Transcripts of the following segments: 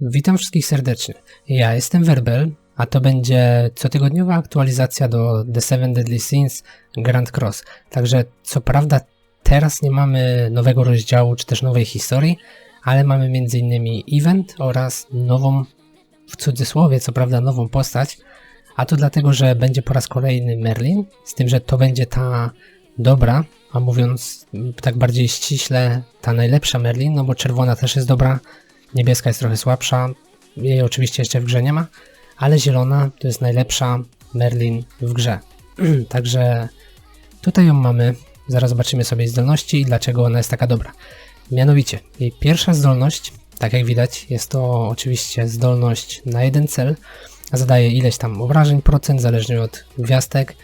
Witam wszystkich serdecznie. Ja jestem Werbel, a to będzie cotygodniowa aktualizacja do The Seven Deadly Sins Grand Cross. Także co prawda teraz nie mamy nowego rozdziału czy też nowej historii, ale mamy m.in. event oraz nową, w cudzysłowie co prawda nową postać, a to dlatego, że będzie po raz kolejny Merlin, z tym, że to będzie ta dobra, a mówiąc tak bardziej ściśle, ta najlepsza Merlin, no bo czerwona też jest dobra, niebieska jest trochę słabsza, jej oczywiście jeszcze w grze nie ma, ale zielona to jest najlepsza Merlin w grze. Także tutaj ją mamy, zaraz zobaczymy sobie zdolności i dlaczego ona jest taka dobra. Mianowicie, jej pierwsza zdolność, tak jak widać, jest to oczywiście zdolność na jeden cel, zadaje ileś tam obrażeń procent, zależnie od gwiazdek.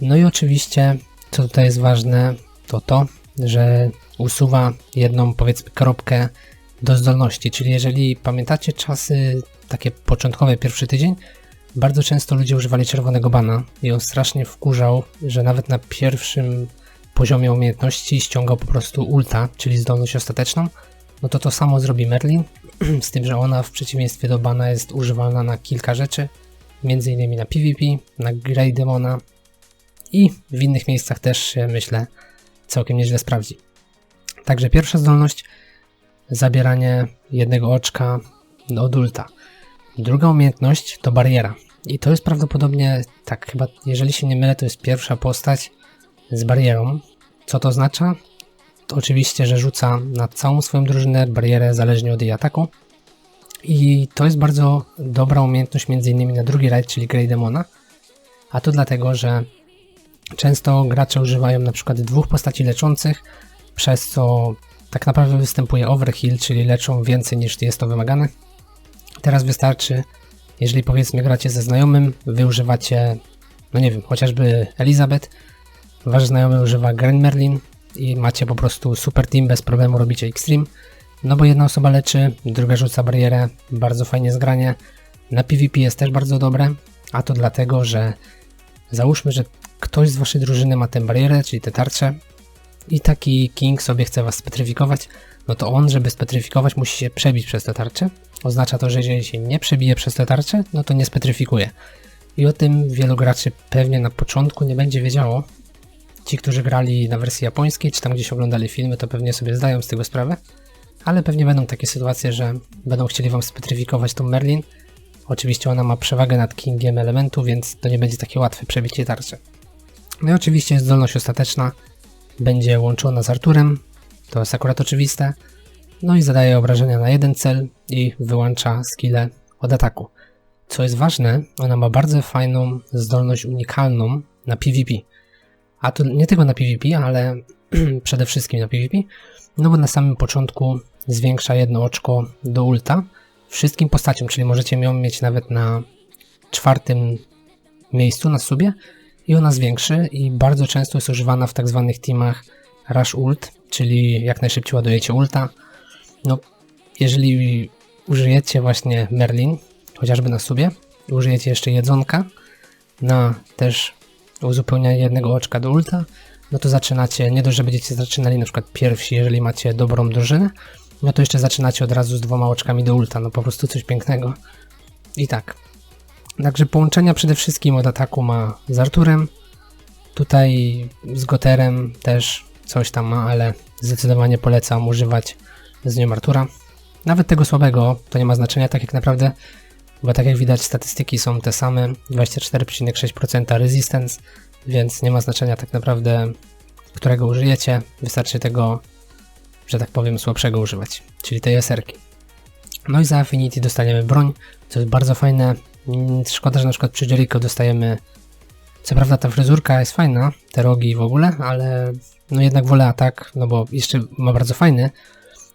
No i oczywiście, co tutaj jest ważne, to to, że usuwa jedną, powiedzmy, kropkę do zdolności. Czyli jeżeli pamiętacie czasy takie początkowe, pierwszy tydzień, bardzo często ludzie używali czerwonego bana i on strasznie wkurzał, że nawet na pierwszym poziomie umiejętności ściągał po prostu ulta, czyli zdolność ostateczną. No to to samo zrobi Merlin, z tym, że ona w przeciwieństwie do bana jest używalna na kilka rzeczy, między innymi na PvP, na Grey Demona i w innych miejscach też się myślę całkiem nieźle sprawdzi. Także pierwsza zdolność zabieranie jednego oczka od ulta. Druga umiejętność to bariera. I to jest prawdopodobnie, tak chyba, jeżeli się nie mylę, to jest pierwsza postać z barierą. Co to oznacza? To oczywiście, że rzuca na całą swoją drużynę barierę zależnie od jej ataku. I to jest bardzo dobra umiejętność między innymi na drugi rajd, czyli Grey Demona. A to dlatego, że często gracze używają na przykład dwóch postaci leczących, przez co tak naprawdę występuje overheal, czyli leczą więcej niż jest to wymagane. Teraz wystarczy, jeżeli powiedzmy gracie ze znajomym, wy używacie, no nie wiem, chociażby Elizabeth, wasz znajomy używa Grand Merlin i macie po prostu super team, bez problemu robicie Extreme, no bo jedna osoba leczy, druga rzuca barierę, bardzo fajnie zgranie. Na PvP jest też bardzo dobre, a to dlatego, że załóżmy, że ktoś z waszej drużyny ma tę barierę, czyli te tarcze, i taki king sobie chce was spetryfikować, no to on, żeby spetryfikować, musi się przebić przez te tarcze. Oznacza to, że jeżeli się nie przebije przez te tarcze, no to nie spetryfikuje. I o tym wielu graczy pewnie na początku nie będzie wiedziało. Ci, którzy grali na wersji japońskiej, czy tam gdzieś oglądali filmy, to pewnie sobie zdają z tego sprawę. Ale pewnie będą takie sytuacje, że będą chcieli wam spetryfikować tą Merlin. Oczywiście ona ma przewagę nad Kingiem elementu, więc to nie będzie takie łatwe przebicie tarczy. No i oczywiście zdolność ostateczna, będzie łączona z Arturem, to jest akurat oczywiste, no i zadaje obrażenia na jeden cel i wyłącza skille od ataku. Co jest ważne, ona ma bardzo fajną zdolność unikalną na PvP. A to nie tylko na PvP, ale przede wszystkim na PvP, no bo na samym początku zwiększa jedno oczko do ulta wszystkim postaciom, czyli możecie ją mieć nawet na czwartym miejscu na subie, i ona zwiększy i bardzo często jest używana w tak zwanych teamach rush ult, czyli jak najszybciej ładujecie ulta. No, jeżeli użyjecie właśnie Merlin, chociażby na subie, użyjecie jeszcze jedzonka na też uzupełnianie jednego oczka do ulta, no to zaczynacie, nie dość, że będziecie zaczynali na przykład pierwsi, jeżeli macie dobrą drużynę, no to jeszcze zaczynacie od razu z dwoma oczkami do ulta, no po prostu coś pięknego. I tak, Także połączenia przede wszystkim od ataku ma z Arturem. Tutaj z Goterem też coś tam ma, ale zdecydowanie polecam używać z nią Artura. Nawet tego słabego to nie ma znaczenia tak jak naprawdę, bo tak jak widać statystyki są te same, 24,6% resistance, więc nie ma znaczenia tak naprawdę, którego użyjecie. Wystarczy tego, że tak powiem, słabszego używać, czyli tej eserki. No i za Affinity dostaniemy broń, co jest bardzo fajne, szkoda, że na przykład przy Jericho dostajemy. Co prawda ta fryzurka jest fajna, te rogi w ogóle, ale no jednak wolę atak, no bo jeszcze ma bardzo fajny,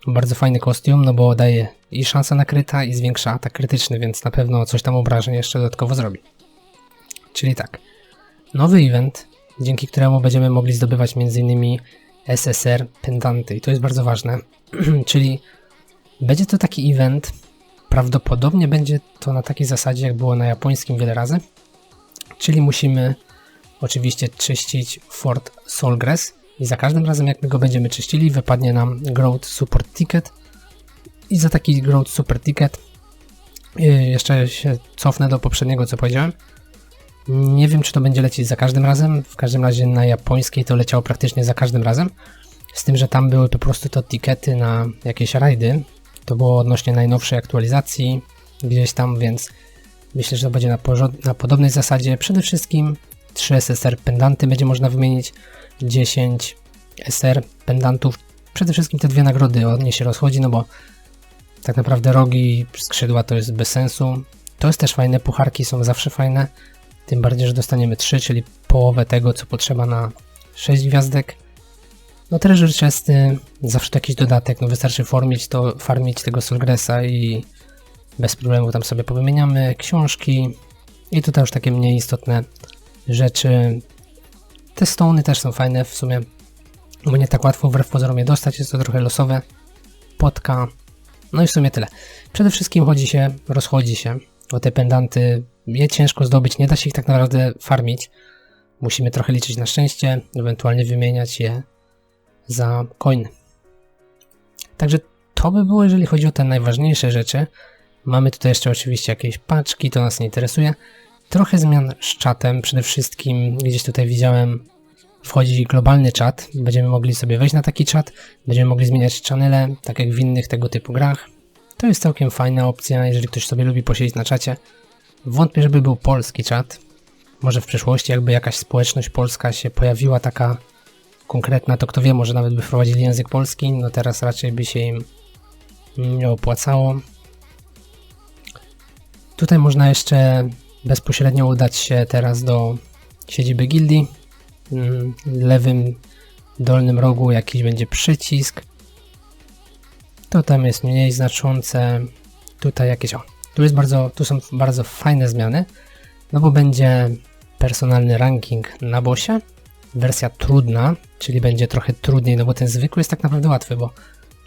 bardzo fajny kostium, no bo daje i szansę na kryta i zwiększa atak krytyczny, więc na pewno coś tam obrażeń jeszcze dodatkowo zrobi. Czyli tak, nowy event, dzięki któremu będziemy mogli zdobywać m.in. SSR pendanty i to jest bardzo ważne, czyli będzie to taki event, Prawdopodobnie będzie to na takiej zasadzie, jak było na japońskim wiele razy. Czyli musimy oczywiście czyścić Fort Solgress i za każdym razem jak my go będziemy czyścili wypadnie nam Growth Support Ticket i za taki Growth Support Ticket Y, Jeszcze się cofnę do poprzedniego, co powiedziałem. Nie wiem, czy to będzie lecieć za każdym razem. W każdym razie na japońskiej to leciało praktycznie za każdym razem. Z tym, że tam były po prostu to tikety na jakieś rajdy. To było odnośnie najnowszej aktualizacji gdzieś tam, więc myślę, że to będzie na, na podobnej zasadzie. Przede wszystkim 3 SSR pendanty będzie można wymienić, 10 SR pendantów. Przede wszystkim te dwie nagrody od niej się rozchodzi, no bo tak naprawdę rogi, skrzydła to jest bez sensu. To jest też fajne, pucharki są zawsze fajne. Tym bardziej, że dostaniemy 3, czyli połowę tego, co potrzeba na 6 gwiazdek. No treasure chesty, zawsze jakiś dodatek, no wystarczy farmić, to, farmić tego Solgresa i bez problemu tam sobie powymieniamy. Książki i tutaj już takie mniej istotne rzeczy. Te stony też są fajne w sumie, bo nie tak łatwo wbrew pozorom je dostać, jest to trochę losowe. Potka, no i w sumie tyle. Przede wszystkim chodzi się, rozchodzi się o te pendanty. Je ciężko zdobyć, nie da się ich tak naprawdę farmić. Musimy trochę liczyć na szczęście, ewentualnie wymieniać je za coin. Także to by było, jeżeli chodzi o te najważniejsze rzeczy. Mamy tutaj jeszcze oczywiście jakieś paczki, to nas nie interesuje. Trochę zmian z czatem, przede wszystkim gdzieś tutaj widziałem wchodzi globalny czat. Będziemy mogli sobie wejść na taki czat, będziemy mogli zmieniać channele, tak jak w innych tego typu grach. To jest całkiem fajna opcja, jeżeli ktoś sobie lubi posiedzieć na czacie. Wątpię, żeby był polski czat. Może w przyszłości jakby jakaś społeczność polska się pojawiła taka konkretna, to kto wie, może nawet by wprowadzili język polski, no teraz raczej by się im nie opłacało. Tutaj można jeszcze bezpośrednio udać się teraz do siedziby gildii. Mm, W lewym dolnym rogu jakiś będzie przycisk. To tam jest mniej znaczące. Tutaj jakieś. O, tu jest bardzo, tu są bardzo fajne zmiany. No bo będzie personalny ranking na bosie. Wersja trudna, czyli będzie trochę trudniej, no bo ten zwykły jest tak naprawdę łatwy, bo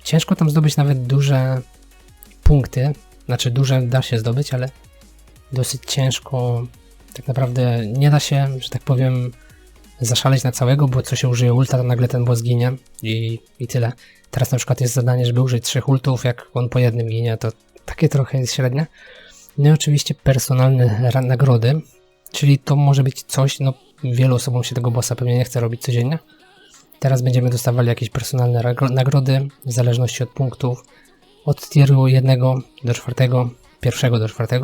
ciężko tam zdobyć nawet duże punkty. Znaczy duże da się zdobyć, ale dosyć ciężko. Tak naprawdę nie da się, że tak powiem, zaszaleć na całego, bo co się użyje ulta, to nagle ten boss ginie i, i tyle. Teraz na przykład jest zadanie, żeby użyć trzech ultów, jak on po jednym ginie, to takie trochę jest średnie. No i oczywiście personalne nagrody, czyli to może być coś, no wielu osobom się tego bossa pewnie nie chce robić codziennie. Teraz będziemy dostawali jakieś personalne nagrody, w zależności od punktów, od tieru 1 do 4, pierwszego do 4.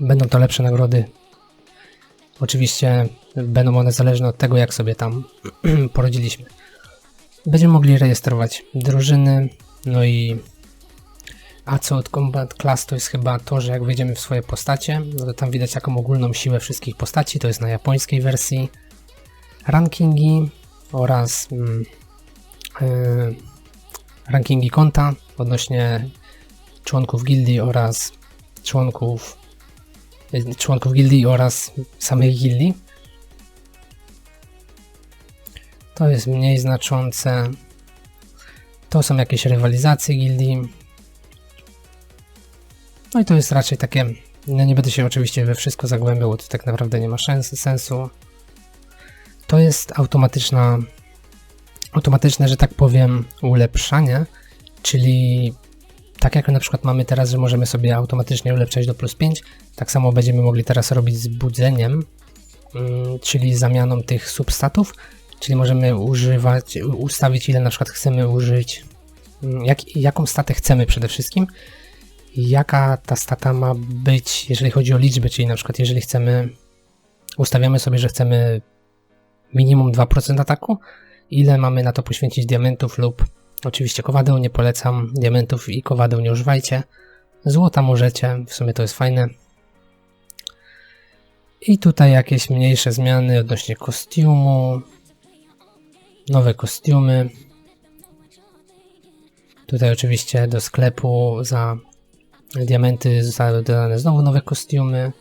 Będą to lepsze nagrody. Oczywiście będą one zależne od tego, jak sobie tam poradziliśmy. Będziemy mogli rejestrować drużyny, no i a co od Combat Class to jest chyba to, że jak wejdziemy w swoje postacie, no to tam widać jaką ogólną siłę wszystkich postaci, to jest na japońskiej wersji. Rankingi oraz mm, yy, rankingi konta odnośnie członków gildii oraz członków y, członków gildii oraz samych gildii. To jest mniej znaczące. To są jakieś rywalizacje gildii. No i to jest raczej takie. No nie będę się oczywiście we wszystko zagłębiał, bo to tak naprawdę nie ma sensu. To jest automatyczna, automatyczne, że tak powiem, ulepszanie, czyli tak jak na przykład mamy teraz, że możemy sobie automatycznie ulepszać do plus 5, tak samo będziemy mogli teraz robić z budzeniem, mm, czyli zamianą tych substatów, czyli możemy używać, ustawić ile na przykład chcemy użyć, mm, jak, jaką statę chcemy przede wszystkim, jaka ta stata ma być, jeżeli chodzi o liczbę, czyli na przykład jeżeli chcemy, ustawiamy sobie, że chcemy minimum 2% ataku, ile mamy na to poświęcić diamentów lub oczywiście kowadeł, nie polecam diamentów i kowadeł nie używajcie. Złota możecie, w sumie to jest fajne. I tutaj jakieś mniejsze zmiany odnośnie kostiumu, nowe kostiumy. Tutaj oczywiście do sklepu za diamenty zostały dodane znowu nowe kostiumy.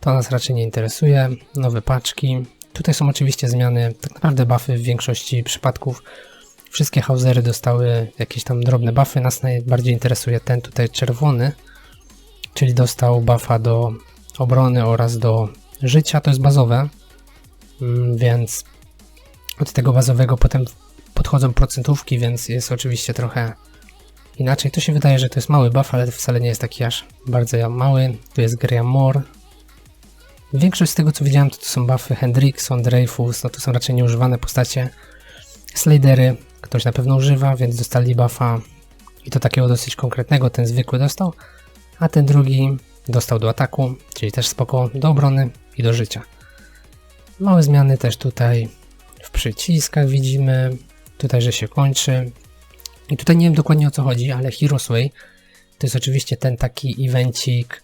To nas raczej nie interesuje. Nowe paczki. Tutaj są oczywiście zmiany, tak naprawdę buffy w większości przypadków. Wszystkie hausery dostały jakieś tam drobne buffy. Nas najbardziej interesuje ten tutaj czerwony, czyli dostał buffa do obrony oraz do życia. To jest bazowe, mm, więc od tego bazowego potem podchodzą procentówki, więc jest oczywiście trochę inaczej. To się wydaje, że to jest mały buff, ale wcale nie jest taki aż bardzo mały. Tu jest Greamore. Większość z tego, co widziałem, to, to są buffy Hendrickson, Dreyfus, no to są raczej nieużywane postacie. Slidery ktoś na pewno używa, więc dostali buffa i to takiego dosyć konkretnego, ten zwykły dostał, a ten drugi dostał do ataku, czyli też spoko, do obrony i do życia. Małe zmiany też tutaj w przyciskach widzimy, tutaj, że się kończy. I tutaj nie wiem dokładnie o co chodzi, ale Heroes Way to jest oczywiście ten taki evencik,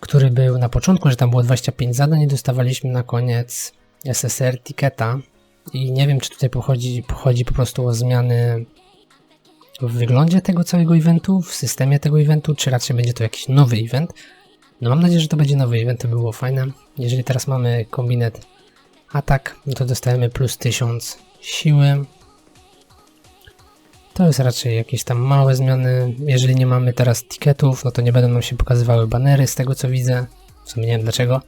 który był na początku, że tam było 25 zadań i dostawaliśmy na koniec SSR tiketa. I nie wiem, czy tutaj pochodzi, pochodzi po prostu o zmiany w wyglądzie tego całego eventu, w systemie tego eventu, czy raczej będzie to jakiś nowy event. No mam nadzieję, że to będzie nowy event, to by było fajne. Jeżeli teraz mamy kombinet atak, no to dostajemy plus 1000 siły. To jest raczej jakieś tam małe zmiany. Jeżeli nie mamy teraz tiketów, no to nie będą nam się pokazywały banery z tego co widzę. W sumie nie wiem dlaczego.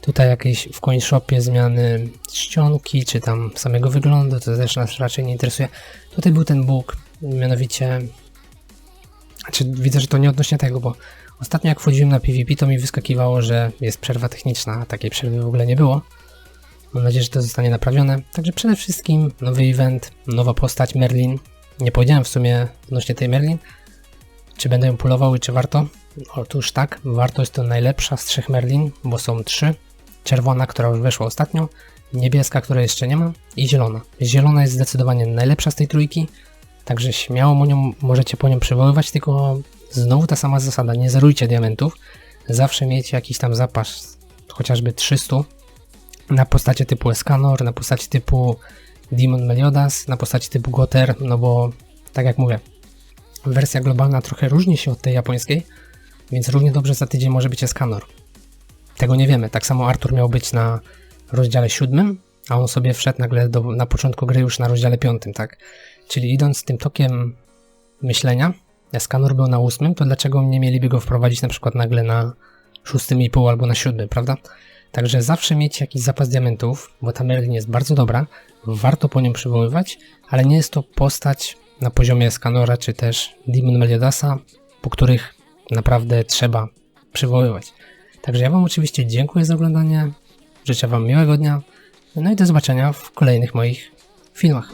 Tutaj jakieś w CoinShopie zmiany czcionki, czy tam samego wyglądu, to też nas raczej nie interesuje. Tutaj był ten bóg, mianowicie... Znaczy widzę, że to nie odnośnie tego, bo ostatnio jak wchodziłem na PvP, to mi wyskakiwało, że jest przerwa techniczna, a takiej przerwy w ogóle nie było. Mam nadzieję, że to zostanie naprawione. Także przede wszystkim nowy event, nowa postać Merlin. Nie powiedziałem w sumie odnośnie tej Merlin, czy będę ją pulował i czy warto. Otóż tak, warto jest to najlepsza z trzech Merlin, bo są trzy. Czerwona, która już weszła ostatnio, niebieska, której jeszcze nie ma i zielona. Zielona jest zdecydowanie najlepsza z tej trójki, także śmiało nią, możecie po nią przywoływać, tylko znowu ta sama zasada, nie zerujcie diamentów. Zawsze miejcie jakiś tam zapas, chociażby 300 na postacie typu Escanor, na postaci typu Demon Meliodas, na postaci typu Goter, no bo tak jak mówię, wersja globalna trochę różni się od tej japońskiej, więc równie dobrze za tydzień może być Escanor. Tego nie wiemy. Tak samo Artur miał być na rozdziale siódmym, a on sobie wszedł nagle do, na początku gry już na rozdziale piątym, tak? Czyli idąc tym tokiem myślenia, Escanor był na ósmym, to dlaczego nie mieliby go wprowadzić na przykład nagle na szóstym i pół albo na siódmym, prawda? Także zawsze mieć jakiś zapas diamentów, bo ta Merlin jest bardzo dobra, warto po nią przywoływać, ale nie jest to postać na poziomie Skanora czy też Demon Meliodasa, po których naprawdę trzeba przywoływać. Także ja Wam oczywiście dziękuję za oglądanie, życzę Wam miłego dnia, no i do zobaczenia w kolejnych moich filmach.